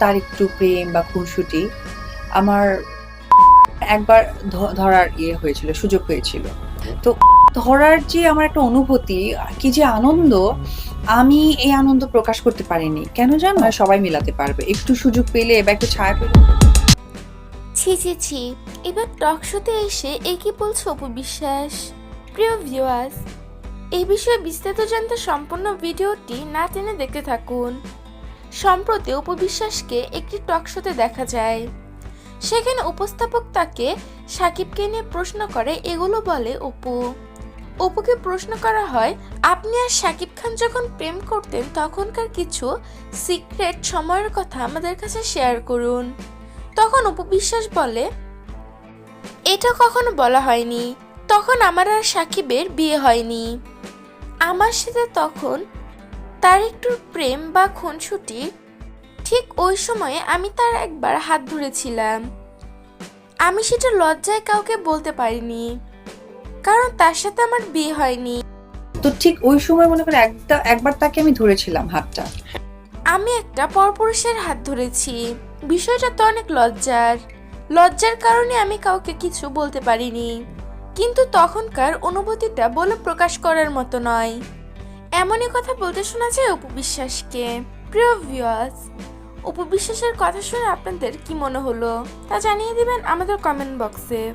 তার একটু প্রেম বা খুনসুটি, আমার একবার ধরার ইয়ে হয়েছিল, সুযোগ হয়েছিল। তো ধরার যে আমার একটা অনুভূতি, কি যে আনন্দ, আমি এই আনন্দ প্রকাশ করতে পারিনি। কেন জানো? সবাই মিলাতে পারবে। একটু সুযোগ পেলে বা একটু ছায়া পেলে। ছি ছি ছি। এবার টক শোতে এসে এ কি বলছো অপু বিশ্বাস। প্রিয় ভিউয়ার্স এই বিষয়ে বিস্তারিত জানতে সম্পূর্ণ ভিডিওটি না টেনে দেখতে থাকুন। সম্প্রতি উপবিশ্বাসকে একটি টক শোতে দেখা যায়। সেখানে উপস্থাপক তাকে সাকিবকে নিয়ে প্রশ্ন করে, এগুলো বলে, অপু, অপুকে প্রশ্ন করা হয়, আপনি আর সাকিব খান যখন প্রেম করতেন, তখনকার কিছু সিক্রেট সময়ের কথা আমাদের কাছে শেয়ার করুন। তখন উপবিশ্বাস বলে, এটা কখনো বলা হয়নি। তখন আমার আর সাকিবের বিয়ে হয়নি। আমার সাথে তখন তার একটু প্রেম বা খুনসুটি ঠিক ওই সময়ে আমি তার একবার হাত ধরেছিলাম। আমি সেটা লজ্জায় কাউকে বলতে পারিনি কারণ তার সাথে আমার বিয়ে হয়নি। তো ঠিক ওই সময় মনে করে একটা একবার তাকে আমি ধরেছিলাম হাতটা। আমি একটা পরপুরুষের হাত ধরেছি। বিষয়টা তো অনেক লজ্জার। লজ্জার কারণে আমি কাউকে কিছু বলতে পারিনি। কিন্তু তখনকার অনুভূতিটা বলে প্রকাশ করার মতো নয়। এমনই কথা বলতে শোনা যায় অপু বিশ্বাসকে। প্রিয় ভিউয়ার্স বিশ্বাসের কথা শুনে আপনাদের কি মনে হলো? তা জানিয়ে দিবেন আমাদের কমেন্ট বক্সে